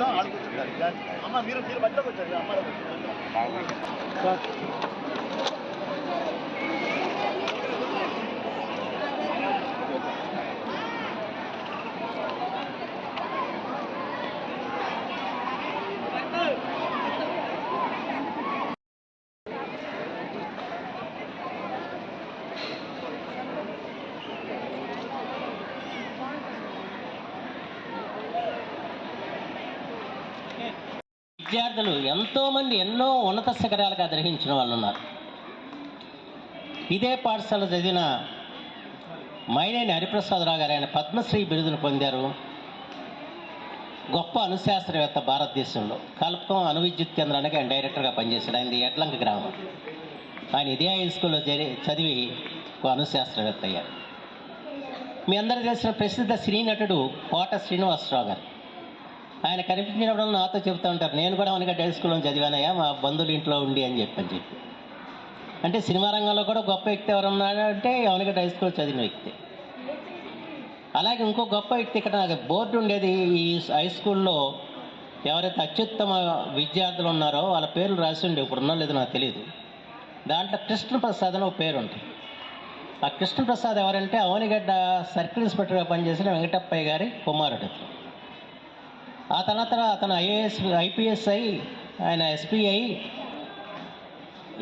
అమ్మ మీరు మీరు బయటకు వచ్చారు. అమ్మ విద్యార్థులు ఎంతోమంది ఎన్నో ఉన్నత శిఖరాలకు అధిరోహించిన వాళ్ళు ఉన్నారు. ఇదే పాఠశాల చదివిన మైనేని హరిప్రసాదరావు గారు ఆయన పద్మశ్రీ బిరుదును పొందారు. గొప్ప అనుశాస్త్రవేత్త భారతదేశంలో. కల్పకం అణు విద్యుత్ కేంద్రానికి ఆయన డైరెక్టర్గా పనిచేశాడు. ఆయనది ఎట్లంక గ్రామం. ఆయన ఇదే హై స్కూల్లో చదివి చదివి ఒక అణుశాస్త్రవేత్త అయ్యారు. మీ అందరూ తెలిసిన ప్రసిద్ధ సినీ నటుడు కోట శ్రీనివాసరావు గారు. ఆయన కనిపించినప్పుడు నాతో చెప్తూ ఉంటారు. నేను కూడా మనకి హై స్కూల్లో చదివానయ్యా మా బంధువులు ఇంట్లో ఉండి అని చెప్పని చెప్పి. అంటే సినిమా రంగంలో కూడా గొప్ప వ్యక్తి ఎవరున్నాడు అంటే అవనికి హై స్కూల్ చదివిన వ్యక్తి. అలాగే ఇంకో గొప్ప వ్యక్తి ఇక్కడ నాకు బోర్డు ఉండేది ఈ హై స్కూల్లో ఎవరైతే అత్యుత్తమ విద్యార్థులు ఉన్నారో వాళ్ళ పేర్లు రాసి ఉండే ఇప్పుడు ఉన్నా లేదో నాకు తెలియదు దాంట్లో కృష్ణప్రసాద్ అని ఒక పేరు ఉంటుంది. ఆ కృష్ణప్రసాద్ ఎవరంటే అవనిగడ్డ సర్కిల్ ఇన్స్పెక్టర్గా పనిచేసిన వెంకటప్పయ్య గారి కుమారుడు అతను. ఆ తర్వాత అతను ఐఏఎస్ ఐపీఎస్ అయి ఆయన ఎస్పీ అయి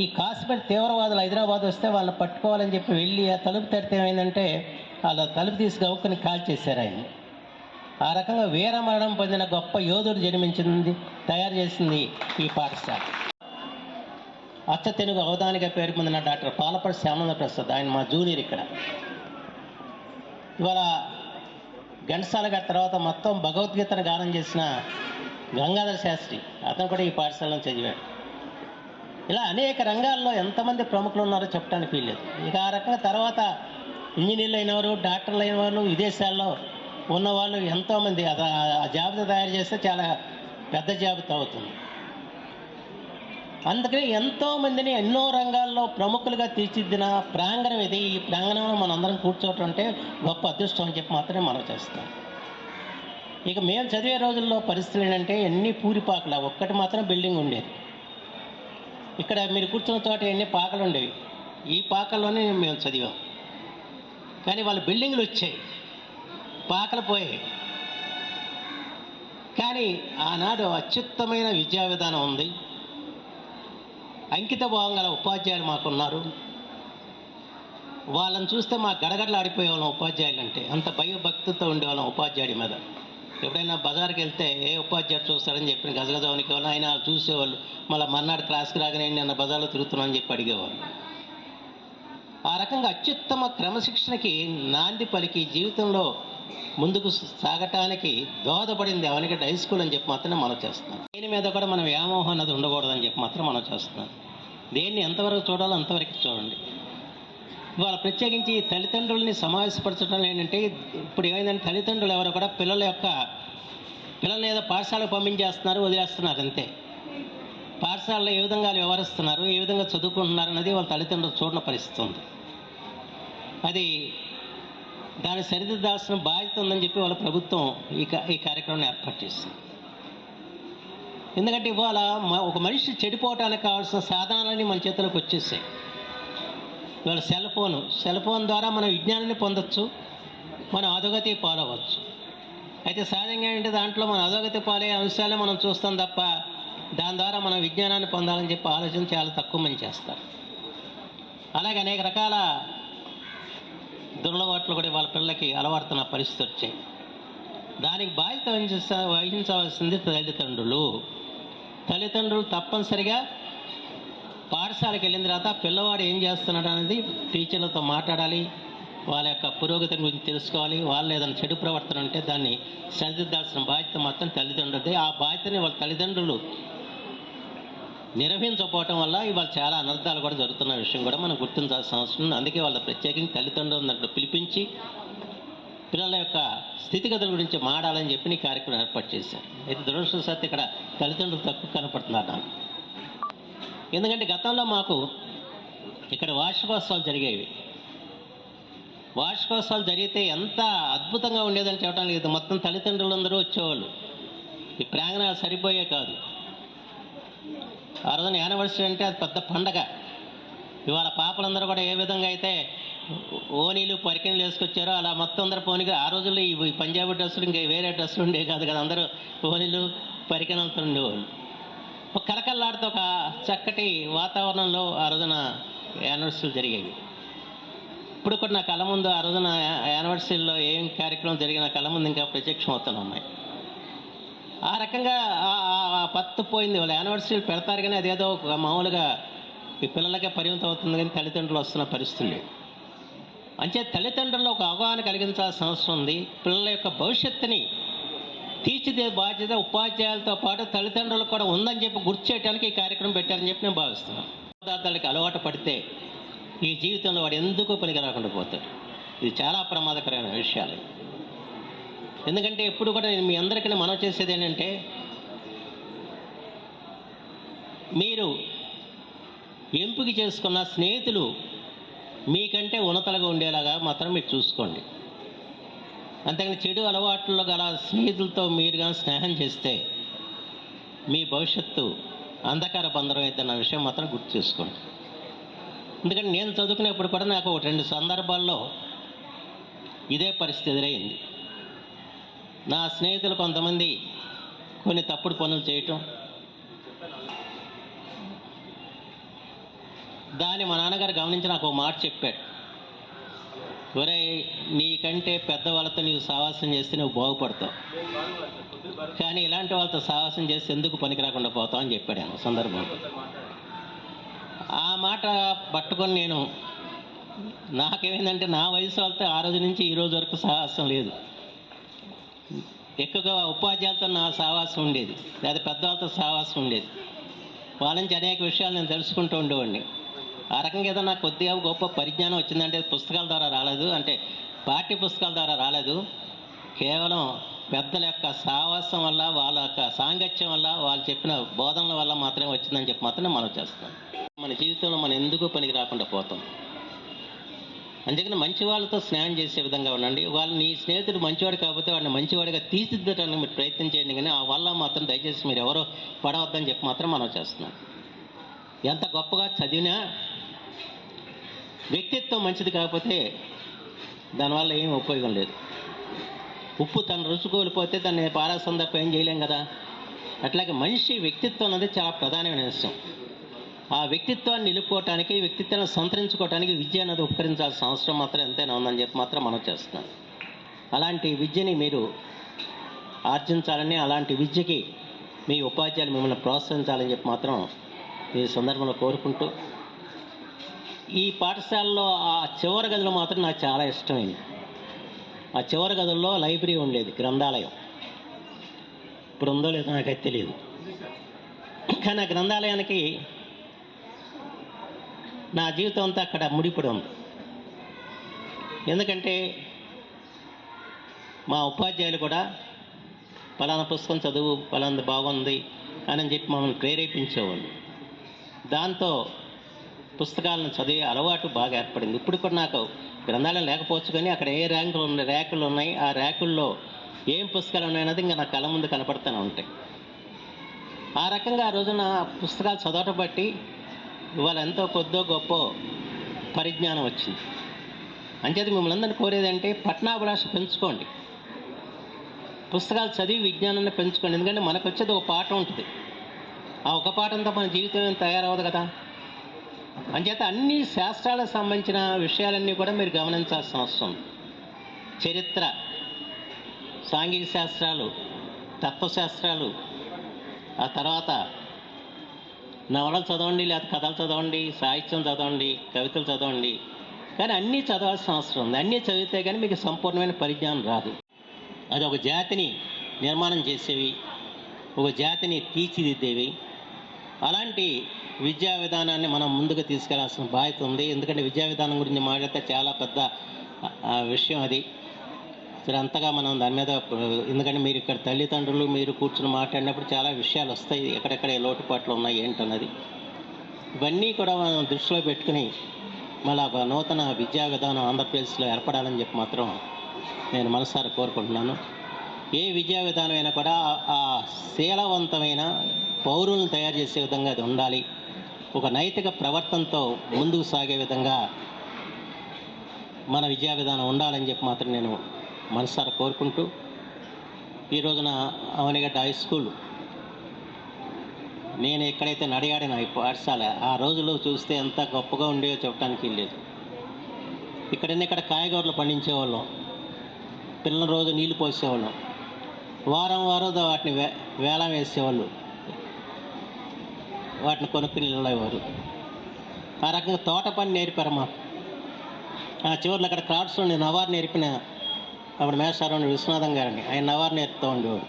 ఈ కాశ్మీర్ తీవ్రవాదులు హైదరాబాద్ వస్తే వాళ్ళని పట్టుకోవాలని చెప్పి వెళ్ళి ఆ తలుపు తెరితే ఏమైందంటే వాళ్ళ తలుపు తీసి గౌక్కుని కాల్ చేశారు ఆయన. ఆ రకంగా వీరమరణం పొందిన గొప్ప యోధుడు జన్మించింది తయారు చేసింది ఈ పాఠశాల. అచ్చ తెలుగు అవధానిగా పేరు పొందిన డాక్టర్ పాలపడి శ్యామల ప్రసాద్ ఆయన మా జూనియర్ ఇక్కడ. ఇవాళ ఘంటసాల గారి తర్వాత మొత్తం భగవద్గీతను గానం చేసిన గంగాధర శాస్త్రి. అతను కూడా ఈ పాఠశాలలో చదివాడు. ఇలా అనేక రంగాల్లో ఎంతమంది ప్రముఖులు ఉన్నారో చెప్పడానికి వీల్లేదు. ఇక ఆ రకంగా తర్వాత ఇంజనీర్లు అయినవారు డాక్టర్లు అయిన వాళ్ళు విదేశాల్లో ఉన్నవాళ్ళు ఎంతోమంది. అది ఆ జాబితా తయారు చేస్తే చాలా పెద్ద జాబితా అవుతుంది. అందుకని ఎంతో మందిని ఎన్నో రంగాల్లో ప్రముఖులుగా తీర్చిదిద్దిన ప్రాంగణం ఇది. ఈ ప్రాంగణంలో మనందరం కూర్చోవటం అంటే గొప్ప అదృష్టం అని చెప్పి మాత్రమే మనం చేస్తాం. ఇక మేము చదివే రోజుల్లో పరిస్థితులు ఏంటంటే ఎన్ని పూరిపాకులు ఒక్కటి మాత్రం బిల్డింగ్ ఉండేది. ఇక్కడ మీరు కూర్చున్న చోట ఎన్ని పాకలు ఉండేవి. ఈ పాకల్లోనే మేము చదివాం. కానీ వాళ్ళ బిల్డింగ్లు వచ్చాయి. పాకలు పోయాయి. కానీ ఆనాడు అత్యుత్తమైన విద్యా విధానం ఉంది. అంకిత భావం గల ఉపాధ్యాయులు మాకున్నారు. వాళ్ళని చూస్తే మా గడగడలు ఆడిపోయేవాళ్ళం ఉపాధ్యాయులు అంటే అంత భయభక్తితో ఉండేవాళ్ళం ఉపాధ్యాయుడి మీద. ఎప్పుడైనా బజార్కి వెళ్తే ఏ ఉపాధ్యాయుడు చూస్తాడని చెప్పిన గజగజవనికి వాళ్ళు ఆయన చూసేవాళ్ళు మళ్ళీ మర్నాడు క్లాస్కి రాగానే నిన్న బజార్లో తిరుగుతున్నానని చెప్పి అడిగేవాళ్ళు. ఆ రకంగా అత్యుత్తమ క్రమశిక్షణకి నాంది పలికి జీవితంలో ముందుకు సాగటానికి దోహదపడింది అవనికి హై స్కూల్ అని చెప్పి మాత్రమే మనం చేస్తున్నాం. దేని మీద కూడా మనం వ్యామోహం అన్నది ఉండకూడదని చెప్పి మాత్రం మనం చేస్తున్నాం. దేన్ని ఎంతవరకు చూడాలో అంతవరకు చూడండి. వాళ్ళ ప్రత్యేకించి తల్లిదండ్రుల్ని సమావేశపరచడం ఏంటంటే ఇప్పుడు ఏమైందంటే తల్లిదండ్రులు ఎవరు కూడా పిల్లల యొక్క పిల్లల్ని ఏదో పాఠశాలకు పంపించేస్తున్నారు వదిలేస్తున్నారు అంతే. పాఠశాలలో ఏ విధంగా వ్యవహరిస్తున్నారు ఏ విధంగా చదువుకుంటున్నారు అనేది వాళ్ళ తల్లిదండ్రులు చూడని పరిస్థితి ఉంది. అది దాన్ని సరిదిద్దాల్సిన బాధ్యత ఉందని చెప్పి వాళ్ళ ప్రభుత్వం ఈ ఈ కార్యక్రమాన్ని ఏర్పాటు చేసింది. ఎందుకంటే ఇవాళ ఒక మనిషి చెడిపోవటానికి కావాల్సిన సాధనాలన్నీ మన చేతిలోకి వచ్చేసాయి. ఇవాళ సెల్ ఫోను సెల్ ఫోన్ ద్వారా మనం విజ్ఞానాన్ని పొందొచ్చు మనం అధోగతి పాలవచ్చు అయితే సహజంగా ఏంటంటే దాంట్లో మన అధోగతి పాలయ్యే అంశాలే మనం చూస్తాం తప్ప దాని ద్వారా మనం విజ్ఞానాన్ని పొందాలని చెప్పి ఆలోచన చాలా తక్కువ మంది చేస్తారు. అలాగే అనేక రకాల దురలవాట్లు కూడా వాళ్ళ పిల్లలకి అలవాడుతున్న పరిస్థితి వచ్చాయి. దానికి బాధ్యత వహించ- వహించవలసింది తల్లిదండ్రులు. తల్లిదండ్రులు తప్పనిసరిగా పాఠశాలకు వెళ్ళిన తర్వాత పిల్లవాడు ఏం చేస్తున్నాడు అనేది టీచర్లతో మాట్లాడాలి వాళ్ళ యొక్క పురోగతి గురించి తెలుసుకోవాలి వాళ్ళు ఏదైనా చెడు ప్రవర్తన ఉంటే దాన్ని సరిదిద్దాల్సిన బాధ్యత మొత్తం తల్లిదండ్రులది. ఆ బాధ్యతని వాళ్ళ తల్లిదండ్రులు నిర్వహించకపోవటం వల్ల ఇవాళ చాలా అనర్థాలు కూడా జరుగుతున్న విషయం కూడా మనం గుర్తించాల్సిన అవసరం ఉంది. అందుకే వాళ్ళ ప్రత్యేకించి తల్లిదండ్రులను పిలిపించి పిల్లల యొక్క స్థితిగతుల గురించి మాడాలని చెప్పి ఈ కార్యక్రమం ఏర్పాటు చేశారు. అయితే దురదృష్టవశాత్తు ఇక్కడ తల్లిదండ్రులు తక్కువ కనపడుతున్నారు నాకు. ఎందుకంటే గతంలో మాకు ఇక్కడ వార్షికోత్సవాలు జరిగేవి. వార్షికోత్సవాలు జరిగితే ఎంత అద్భుతంగా ఉండేదని చెప్పడం లేదు. మొత్తం తల్లిదండ్రులందరూ వచ్చేవాళ్ళు. ఈ ప్రాంగణాలు సరిపోయే కాదు. ఆ రోజున యానివర్సరీ అంటే అది పెద్ద పండగ. ఇవాళ పాపలందరూ కూడా ఏ విధంగా అయితే ఓనీలు పరికిణలు వేసుకొచ్చారో అలా మొత్తం అందరూ పోనీగా ఆ రోజుల్లో ఈ పంజాబీ డ్రెస్సులు ఇంకా వేరే డ్రెస్సులు ఉండేవి కాదు కదా. అందరూ ఓనీలు పరికిణలతో ఉండేవాళ్ళు. ఒక కలకల్లాడుతూ ఒక చక్కటి వాతావరణంలో ఆ రోజున యానివర్సరీలు జరిగేవి ఇప్పుడు కూడా నా కళ ముందు ఆ రోజున యానివర్సరీలో ఏం కార్యక్రమం జరిగిన కళ ముందు ఇంకా ప్రత్యక్షం అవుతూనే ఉన్నాయి. ఆ రకంగా పత్తు పోయింది. వాళ్ళు యానివర్సరీలు పెడతారు కానీ అదేదో ఒక మామూలుగా ఈ పిల్లలకే పరిమితం అవుతుంది కానీ తల్లిదండ్రులు వస్తున్న పరిస్థితి అంచే తల్లిదండ్రుల్లో ఒక అవగాహన కలిగించాల్సిన అవసరం ఉంది. పిల్లల యొక్క భవిష్యత్తుని తీర్చిదే బాధ్యత ఉపాధ్యాయులతో పాటు తల్లిదండ్రులకు కూడా ఉందని చెప్పి గుర్తు చేయడానికి ఈ కార్యక్రమం పెట్టారని చెప్పి నేను భావిస్తున్నాను. పదార్థాలకి అలవాటు పడితే ఈ జీవితంలో వాడు ఎందుకు పనికి రాకుండా పోతాడు. ఇది చాలా ప్రమాదకరమైన విషయాలు. ఎందుకంటే ఎప్పుడు కూడా నేను మీ అందరికీ మనం చేసేది ఏంటంటే మీరు ఎంపిక చేసుకున్న స్నేహితులు మీకంటే ఉన్నతలుగా ఉండేలాగా మాత్రం మీరు చూసుకోండి. అంతేగాని చెడు అలవాట్లలో గల స్నేహితులతో మీరు కానీ స్నేహం చేస్తే మీ భవిష్యత్తు అంధకార బంధరం అవుతున్న విషయం మాత్రం గుర్తు చేసుకోండి. ఎందుకంటే నేను చదువుకునేప్పుడు కూడా నాకు ఒక రెండు సందర్భాల్లో ఇదే పరిస్థితి ఎదురైంది. నా స్నేహితులు కొంతమంది కొన్ని తప్పుడు పనులు చేయటం దాన్ని మా నాన్నగారు గమనించి నాకు ఒక మాట చెప్పాడు ఒరే నీకంటే పెద్దవాళ్ళతో నీవు సావాసం చేస్తే నువ్వు బాగుపడతావు. కానీ ఇలాంటి వాళ్ళతో సావాసం చేస్తే ఎందుకు పనికి రాకుండా పోతావు? అని చెప్పాడు ఆయన సందర్భంలో. ఆ మాట పట్టుకొని నేను నాకేమైందంటే నా వయసు వాళ్ళతో ఆ రోజు నుంచి ఈ రోజు వరకు సాహసం లేదు. ఎక్కువగా ఉపాధ్యాయులతో నా సావాసం ఉండేది. లేదా పెద్దవాళ్ళతో సావాసం ఉండేది. వాళ్ళ నుంచి అనేక విషయాలు నేను తెలుసుకుంటూ ఉండేవాడిని. ఆ రకంగా ఏదైనా కొద్దిగా గొప్ప పరిజ్ఞానం వచ్చిందంటే పుస్తకాల ద్వారా రాలేదు. అంటే పాఠ్య పుస్తకాల ద్వారా రాలేదు. కేవలం పెద్దల యొక్క సావాసం వల్ల వాళ్ళ యొక్క సాంగత్యం వల్ల వాళ్ళు చెప్పిన బోధనల వల్ల మాత్రమే వచ్చిందని చెప్పి మాత్రమే మనం చేస్తాం మన జీవితంలో మనం ఎందుకు పనికి రాకుండా పోతాం? అందుకని మంచి వాళ్ళతో స్నేహం చేసే విధంగా ఉండండి. వాళ్ళు నీ స్నేహితుడు మంచివాడు కాకపోతే వాడిని మంచివాడిగా తీర్చిదిద్దడానికి మీరు ప్రయత్నం చేయండి. కానీ ఆ వల్ల మాత్రం దయచేసి మీరు ఎవరో పడవద్దని చెప్పి మాత్రం మనం చేస్తున్నాం. ఎంత గొప్పగా చదివినా వ్యక్తిత్వం మంచిది కాకపోతే దానివల్ల ఏం ఉపయోగం లేదు. ఉప్పు తను రుచి కోల్పోతే దాన్ని పారాసం తప్ప ఏం చేయలేం కదా. అట్లాగే మనిషి వ్యక్తిత్వం అనేది చాలా ప్రధానమైన విషయం. ఆ వ్యక్తిత్వాన్ని నిలుపుకోవటానికి వ్యక్తిత్వాన్ని సంతరించుకోవటానికి విద్య అనేది ఉపకరించాల్సిన అవసరం మాత్రం ఎంతైనా ఉందని చెప్పి మాత్రం మనం చేస్తున్నాం. అలాంటి విద్యని మీరు ఆర్జించాలని అలాంటి విద్యకి మీ ఉపాధ్యాయులు మిమ్మల్ని ప్రోత్సహించాలని చెప్పి మాత్రం ఈ సందర్భంలో కోరుకుంటూ ఈ పాఠశాలలో ఆ చివరి గదిలో మాత్రం నాకు చాలా ఇష్టమైంది ఆ చివరి గదుల్లో లైబ్రరీ ఉండేది గ్రంథాలయం. ఇప్పుడు ఉందో లేదో నాకైతే తెలియదు కానీ ఆ గ్రంథాలయానికి నా జీవితం అంతా అక్కడ ముడిపడి ఉంది. ఎందుకంటే మా ఉపాధ్యాయులు కూడా పలానా పుస్తకం చదువు పలానా బాగుంది అని చెప్పి మమ్మల్ని ప్రేరేపించేవాళ్ళు. దాంతో పుస్తకాలను చదివే అలవాటు బాగా ఏర్పడింది. ఇప్పుడు కూడా నాకు గ్రంథాలయం లేకపోవచ్చు కానీ అక్కడ ఏ ర్యాంకులు ఉన్నాయి ర్యాకులు ఉన్నాయి ఆ ర్యాకుల్లో ఏం పుస్తకాలు ఉన్నాయన్నది ఇంకా నా కళ్ళ ముందు కనపడుతూనే ఉంటాయి. ఆ రకంగా ఆ రోజున పుస్తకాలు చదవటం బట్టి ఇవాళ ఎంతో కొద్దో గొప్ప పరిజ్ఞానం వచ్చింది. అంచేది మిమ్మల్ని అందరినీ కోరేదంటే పట్నాభిలాష పెంచుకోండి. పుస్తకాలు చదివి విజ్ఞానాన్ని పెంచుకోండి. ఎందుకంటే మనకు వచ్చేది ఒక పాఠం ఉంటుంది. ఆ ఒక పాఠంతో మన జీవితం ఏం తయారవదు కదా? అంచేత అన్ని శాస్త్రాలకు సంబంధించిన విషయాలన్నీ కూడా మీరు గమనించాల్సిన అవసరం. చరిత్ర సాంఘిక శాస్త్రాలు తత్వశాస్త్రాలు ఆ తర్వాత నవలలు చదవండి లేదా కథలు చదవండి సాహిత్యం చదవండి కవితలు చదవండి. కానీ అన్నీ చదవాల్సిన అవసరం ఉంది. అన్నీ చదివితే కానీ మీకు సంపూర్ణమైన పరిజ్ఞానం రాదు. అది ఒక జాతిని నిర్మాణం చేసేవి ఒక జాతిని తీర్చిదిద్దేవి. అలాంటి విద్యా విధానాన్ని మనం ముందుకు తీసుకెళ్ళాల్సిన బాధ్యత ఉంది. ఎందుకంటే విద్యా విధానం గురించి మాట్లాడితే చాలా పెద్ద విషయం అది. సరే అంతగా మనం దాని మీద ఎందుకంటే మీరు ఇక్కడ తల్లిదండ్రులు మీరు కూర్చుని మాట్లాడినప్పుడు చాలా విషయాలు వస్తాయి. ఎక్కడెక్కడ లోటుపాట్లు ఉన్నాయి ఏంటన్నది. ఇవన్నీ కూడా మనం దృష్టిలో పెట్టుకుని మళ్ళీ ఒక నూతన విద్యా విధానం ఆంధ్రప్రదేశ్లో ఏర్పడాలని చెప్పి మాత్రం నేను మనసారా కోరుకుంటున్నాను. ఏ విద్యా విధానం అయినా కూడా ఆ శీలవంతమైన పౌరులను తయారు చేసే విధంగా అది ఉండాలి. ఒక నైతిక ప్రవర్తనతో ముందుకు సాగే విధంగా మన విద్యా విధానం ఉండాలని చెప్పి మాత్రం నేను మనసారా కోరుకుంటూ ఈ రోజున అవనిగడ్డ హై స్కూల్ నేను ఎక్కడైతే నడియాడిన ఈ పాఠశాల ఆ రోజుల్లో చూస్తే ఎంత గొప్పగా ఉండేవో చెప్పడానికి లేదు. ఇక్కడ ఇక్కడ కాయగూరలు పండించేవాళ్ళం పిల్లల రోజు నీళ్ళు పోసేవాళ్ళం. వారం వారం వాటిని వే వేలం వేసేవాళ్ళు. వాటిని కొనుక్కుని వెళ్ళేవారు ఆ రకంగా తోట పని నేర్పారు మాకు ఆ చివరిలో అక్కడ క్రాఫ్ట్స్లో నేను నవారు నేర్పిన అప్పుడు మేషారావు విశ్వనాథం గారండి ఆయన నవారు నేర్పుతూ ఉండేవారు.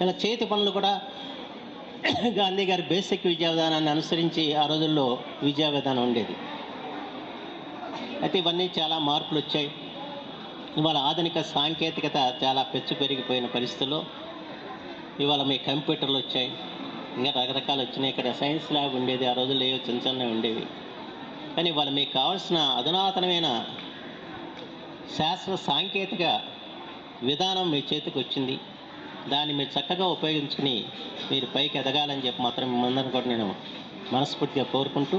ఇలా చేతి పనులు కూడా గాంధీ గారి బేసిక్ విద్యా విధానాన్ని అనుసరించి ఆ రోజుల్లో విద్యా విధానం ఉండేది. అయితే ఇవన్నీ చాలా మార్పులు వచ్చాయి. ఇవాళ ఆధునిక సాంకేతికత చాలా పెచ్చు పెరిగిపోయిన పరిస్థితుల్లో ఇవాళ మీ కంప్యూటర్లు వచ్చాయి. ఇంకా రకరకాలు వచ్చినాయి. ఇక్కడ సైన్స్ ల్యాబ్ ఉండేది. ఆ రోజుల్లో ఏవో చిన్న చిన్నవి ఉండేవి. కానీ వాళ్ళు మీకు కావాల్సిన అధునాతనమైన శాస్త్ర సాంకేతిక విధానం మీ చేతికి వచ్చింది. దాన్ని మీరు చక్కగా ఉపయోగించుకుని మీరు పైకి ఎదగాలని చెప్పి మాత్రం మిమ్మల్ని కూడా నేను మనస్ఫూర్తిగా కోరుకుంటూ